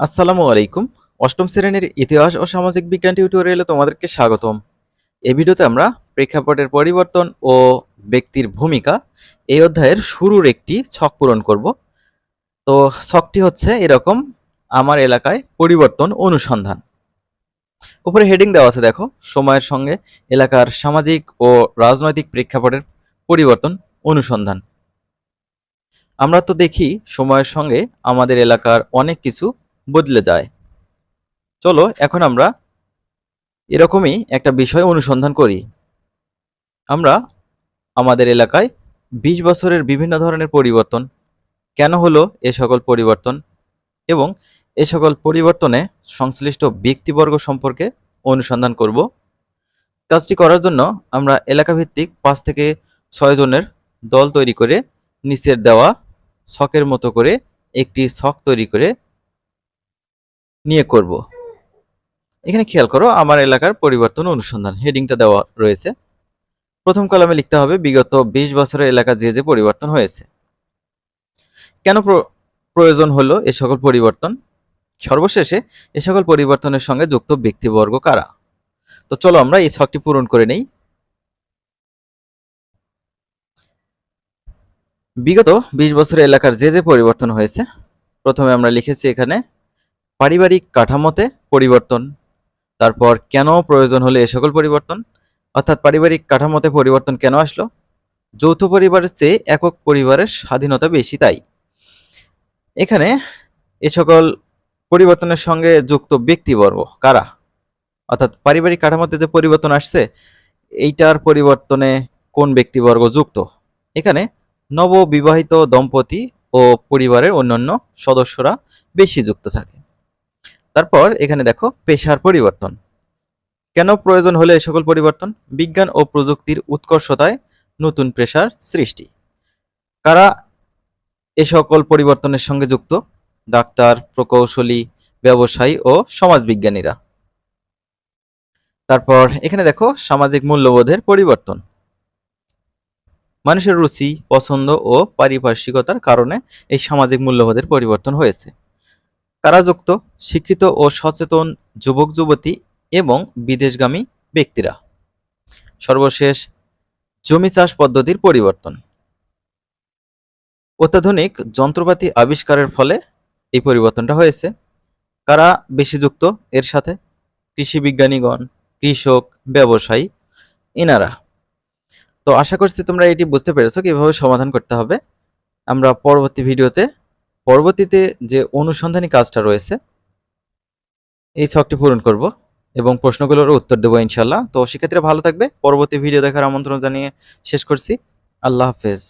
আসসালামু আলাইকুম। অষ্টম শ্রেণির ইতিহাস ও সামাজিক বিজ্ঞান টিউটোরিয়ালে তোমাদেরকে স্বাগতম। এই ভিডিওতে আমরা প্রেক্ষাপটের পরিবর্তন ও ব্যক্তির ভূমিকা এই অধ্যায়ের শুরুর একটি ছক পূরণ করব। তো ছকটি হচ্ছে এরকম, আমার এলাকায় পরিবর্তন অনুসন্ধান। উপরে হেডিং দেওয়া আছে, দেখো, সময়ের সঙ্গে এলাকার সামাজিক ও রাজনৈতিক প্রেক্ষাপটের পরিবর্তন অনুসন্ধান। আমরা তো দেখি, সময়ের সঙ্গে আমাদের এলাকার অনেক কিছু বদলে যায়। চলো, এখন আমরা এরকমই একটা বিষয় অনুসন্ধান করি। আমরা আমাদের এলাকায় বিশ বছরের বিভিন্ন ধরনের পরিবর্তন, কেন হলো এ সকল পরিবর্তন এবং এ সকল পরিবর্তনে সংশ্লিষ্ট ব্যক্তিবর্গ সম্পর্কে অনুসন্ধান করব। কাজটি করার জন্য আমরা এলাকাভিত্তিক পাঁচ থেকে ছয় জনের দল তৈরি করে নিচের দেওয়া ছকের মতো করে একটি ছক তৈরি করে নিয়ে করব। এখানে খেয়াল করো, আমার এলাকার পরিবর্তন অনুসন্ধান, হেডিংটা দেওয়া রয়েছে। প্রথম কলামে লিখতে হবে, বিগত বিশ বছরের এলাকা যে যে পরিবর্তন হয়েছে। কেন প্র- প্রয়োজন হলো এ সকল পরিবর্তন? সর্বশেষে, এ সকল পরিবর্তনের সঙ্গে যুক্ত ব্যক্তিবর্গ কারা? তো চলো আমরা এই ছকটি পূরণ করে নেই। বিগত বিশ বছরের এলাকার যে যে পরিবর্তন হয়েছে, প্রথমে আমরা লিখেছি এখানে পারিবারিক কাঠামোতে পরিবর্তন, তারপর কেন প্রয়োজন হলে এ সকল পরিবর্তন, অর্থাৎ পারিবারিক কাঠামোতে পরিবর্তন কেন আসলো? যৌথ পরিবারের চেয়ে একক পরিবারের স্বাধীনতা বেশি তাই। এখানে এ সকল পরিবর্তনের সঙ্গে যুক্ত ব্যক্তিবর্গ কারা? অর্থাৎ পারিবারিক কাঠামোতে যে পরিবর্তন আসছে, এইটার পরিবর্তনে কোন ব্যক্তিবর্গ যুক্ত? এখানে নববিবাহিত দম্পতি ও পরিবারের অন্যান্য সদস্যরা বেশি যুক্ত থাকে। তারপর এখানে দেখো পেশার পরিবর্তন। কেন প্রয়োজন হলে এই সকল পরিবর্তন? বিজ্ঞান ও প্রযুক্তির উৎকর্ষতায় নতুন পেশার সৃষ্টি। কারা এ সকল পরিবর্তনের সঙ্গে যুক্ত? ডাক্তার, প্রকৌশলী, ব্যবসায়ী ও সমাজবিজ্ঞানীরা। তারপর এখানে দেখো সামাজিক মূল্যবোধের পরিবর্তন। মানুষের রুচি, পছন্দ ও পারিপার্শ্বিকতার কারণে এই সামাজিক মূল্যবোধের পরিবর্তন হয়েছে। কারাযুক্ত শিক্ষিত ও সচেতন যুবক, যুবতী এবং বিদেশগামী ব্যক্তিরা। সর্বশেষ, জমি চাষ পদ্ধতির পরিবর্তন। অত্যাধুনিক যন্ত্রপাতি আবিষ্কারের ফলে এই পরিবর্তনটা হয়েছে। কারা বেশি যুক্ত এর সাথে? কৃষি বিজ্ঞানীগণ, কৃষক, ব্যবসায়ী ইনারা তো আশা করছি তোমরা এটি বুঝতে পেরেছ কীভাবে সমাধান করতে হবে। আমরা পরবর্তী ভিডিওতে পরবর্তীতে যে অনুসন্ধানী কাজটা রয়েছে, এই ছকটি পূরণ করব এবং প্রশ্নগুলোর উত্তর দেবো ইনশাল্লাহ তো সেক্ষেত্রে ভালো থাকবে। পরবর্তী ভিডিও দেখার আমন্ত্রণ জানিয়ে শেষ করছি। আল্লাহ হাফেজ।